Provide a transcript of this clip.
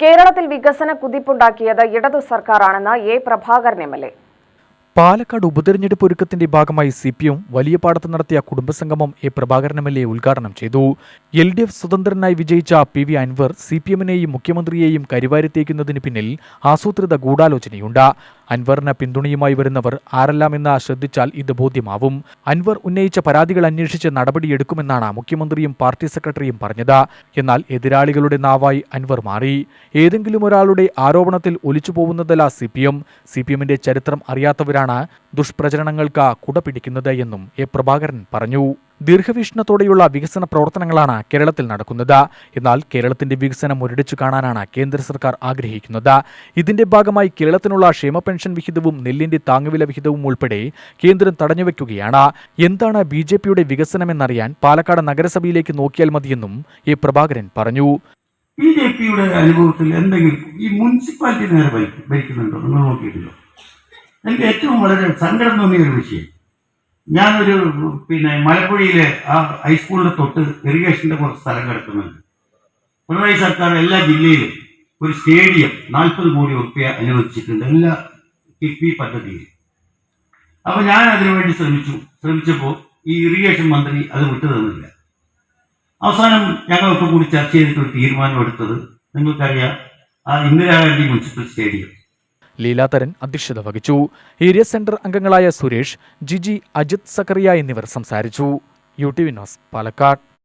കേരളത്തിൽ വികസന കുതിപ്പുണ്ടാക്കിയത് ഇടതു സർക്കാരാണെന്ന് A Prabhakaran M L A. Palakkad ഉപതെരഞ്ഞെടുപ്പ് ഒരുക്കത്തിന്റെ ഭാഗമായി സി പി എം വലിയ പാടത്ത് നടത്തിയ കുടുംബസംഗമം A Prabhakaran M L A ഉദ്ഘാടനം ചെയ്തു. എൽ ഡി എഫ് സ്വതന്ത്രനായി വിജയിച്ച P V Anvar C P എമ്മിനെയും മുഖ്യമന്ത്രിയെയും കരിവാരിത്തേക്കുന്നതിന് പിന്നിൽ ആസൂത്രിത ഗൂഢാലോചനയുണ്ട്. അൻവറിന് പിന്തുണയുമായി വരുന്നവർ ആരെല്ലാമെന്ന് ശ്രദ്ധിച്ചാൽ ഇത് ബോധ്യമാവും. അൻവർ ഉന്നയിച്ച പരാതികൾ അന്വേഷിച്ച് നടപടിയെടുക്കുമെന്നാണ് മുഖ്യമന്ത്രിയും പാർട്ടി സെക്രട്ടറിയും പറഞ്ഞത്. എന്നാൽ എതിരാളികളുടെ നാവായി അൻവർ മാറി. ഏതെങ്കിലും ഒരാളുടെ ആരോപണത്തിൽ ഒലിച്ചു പോകുന്നതല്ല C P M C P എമ്മിന്റെ ചരിത്രം അറിയാത്തവരാണ് ദുഷ്പ്രചരണങ്ങൾക്ക് കുട പിടിക്കുന്നത് എന്നും എ പ്രഭാകരൻ പറഞ്ഞു. ദീർഘവീക്ഷണത്തോടെയുള്ള വികസന പ്രവർത്തനങ്ങളാണ് കേരളത്തിൽ നടക്കുന്നത്. എന്നാൽ കേരളത്തിന്റെ വികസനം മുരടിച്ചു കാണാനാണ് കേന്ദ്ര സർക്കാർ ആഗ്രഹിക്കുന്നത്. ഇതിന്റെ ഭാഗമായി കേരളത്തിനുള്ള ക്ഷേമ പെൻഷൻ വിഹിതവും നെല്ലിന്റെ താങ്ങുവില വിഹിതവും ഉൾപ്പെടെ കേന്ദ്രം തടഞ്ഞുവെക്കുകയാണ്. എന്താണ് ബി ജെ പിയുടെ വികസനമെന്നറിയാൻ പാലക്കാട് നഗരസഭയിലേക്ക് നോക്കിയാൽ മതിയെന്നും എ പ്രഭാകരൻ പറഞ്ഞു. ബി ജെ പിയുടെ അനുഭവത്തിൽ എന്തെങ്കിലും ഈ മുനിസിപ്പാലിറ്റി ഏറ്റവും വളരെ സങ്കടം തോന്നിയ ഒരു വിഷയം. ഞാനൊരു പിന്നെ മലപ്പുഴയിലെ ആ ഹൈസ്കൂളിന്റെ തൊട്ട് ഇറിഗേഷന്റെ കുറച്ച് സ്ഥലം കിടക്കുന്നുണ്ട്. പിണറായി സർക്കാർ എല്ലാ ജില്ലയിലും ഒരു സ്റ്റേഡിയം നാൽപ്പത് കോടി ഉറുപ്പ്യ അനുവദിച്ചിട്ടുണ്ട് എല്ലാ കിഫ്ബി പദ്ധതിയിൽ അപ്പോൾ ഞാൻ അതിനുവേണ്ടി ശ്രമിച്ചു. ശ്രമിച്ചപ്പോൾ ഈ ഇറിഗേഷൻ മന്ത്രി അത് വിട്ടു തന്നില്ല. അവസാനം ഞങ്ങളൊക്കെ കൂടി ചർച്ച ചെയ്തിട്ട് തീരുമാനമെടുത്തത് നിങ്ങൾക്കറിയാം ആ ഇന്ദിരാഗാന്ധി മുനിസിപ്പൽ സ്റ്റേഡിയം ലീലാതരൻ അധ്യക്ഷത വഹിച്ചു. ഏരിയ സെന്റർ അംഗങ്ങളായ സുരേഷ് ജിജി അജിത് സക്കറിയ എന്നിവർ സംസാരിച്ചു. U T V news Palakkad.